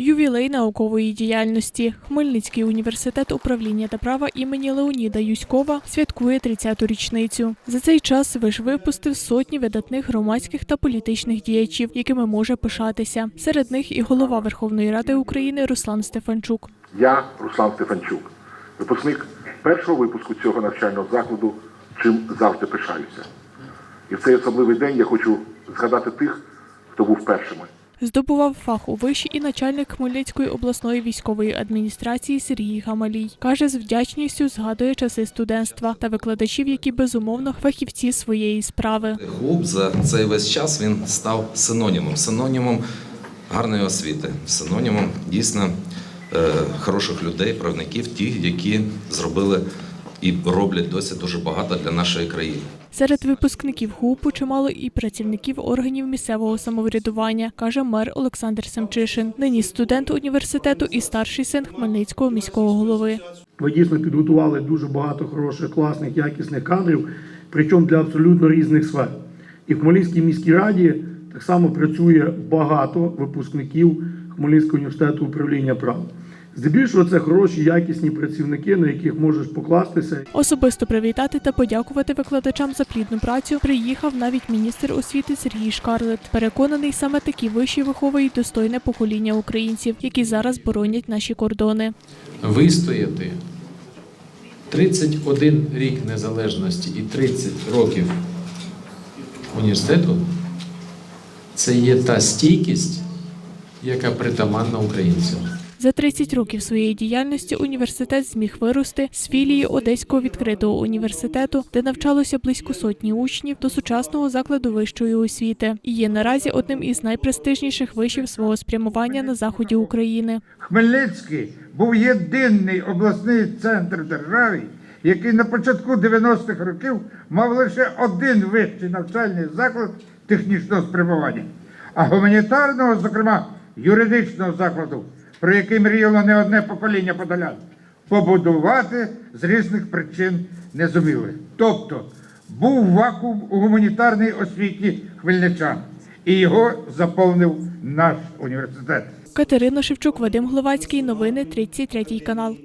Ювілей наукової діяльності. Хмельницький університет управління та права імені Леоніда Юськова святкує 30-ту річницю. За цей час виш випустив сотні видатних громадських та політичних діячів, якими може пишатися. Серед них і голова Верховної Ради України Руслан Стефанчук. Я Руслан Стефанчук, випускник першого випуску цього навчального закладу, чим завжди пишаюся. І в цей особливий день я хочу згадати тих, хто був першими. Здобував фах у виші і начальник Хмельницької обласної військової адміністрації Сергій Гамалій. Каже, з вдячністю згадує часи студентства та викладачів, які безумовно фахівці своєї справи. Клуб за цей весь час він став синонімом, синонімом гарної освіти, синонімом дійсно е, хороших людей, правників, ті, які зробили і роблять досі дуже багато для нашої країни. Серед випускників ГУПу чимало і працівників органів місцевого самоврядування, каже мер Олександр Семчишин. Нині студент університету і старший син Хмельницького міського голови. Ви дійсно підготували дуже багато хороших, класних, якісних кадрів, причому для абсолютно різних сфер. І в Хмельницькій міській раді так само працює багато випускників Хмельницького університету управління права. Здебільшого це хороші, якісні працівники, на яких можеш покластися. Особисто привітати та подякувати викладачам за плідну працю приїхав навіть міністр освіти Сергій Шкарлет. Переконаний, саме такі виші виховують достойне покоління українців, які зараз боронять наші кордони. вистояти 31 рік незалежності і 30 років університету це є та стійкість, яка притаманна українцям. За 30 років своєї діяльності університет зміг вирости з філії Одеського відкритого університету, де навчалося близько сотні учнів, до сучасного закладу вищої освіти і є наразі одним із найпрестижніших вишів свого спрямування на заході України. Хмельницький був єдиний обласний центр держави, який на початку 90-х років мав лише один вищий навчальний заклад технічного спрямування, а гуманітарного, зокрема юридичного закладу, про який мріяло не одне покоління подолян, побудувати з різних причин не зуміли. Тобто був вакуум у гуманітарній освіті хмельничан, і його заповнив наш університет. Катерина Шевчук, Вадим Гловацький. Новини 33 канал.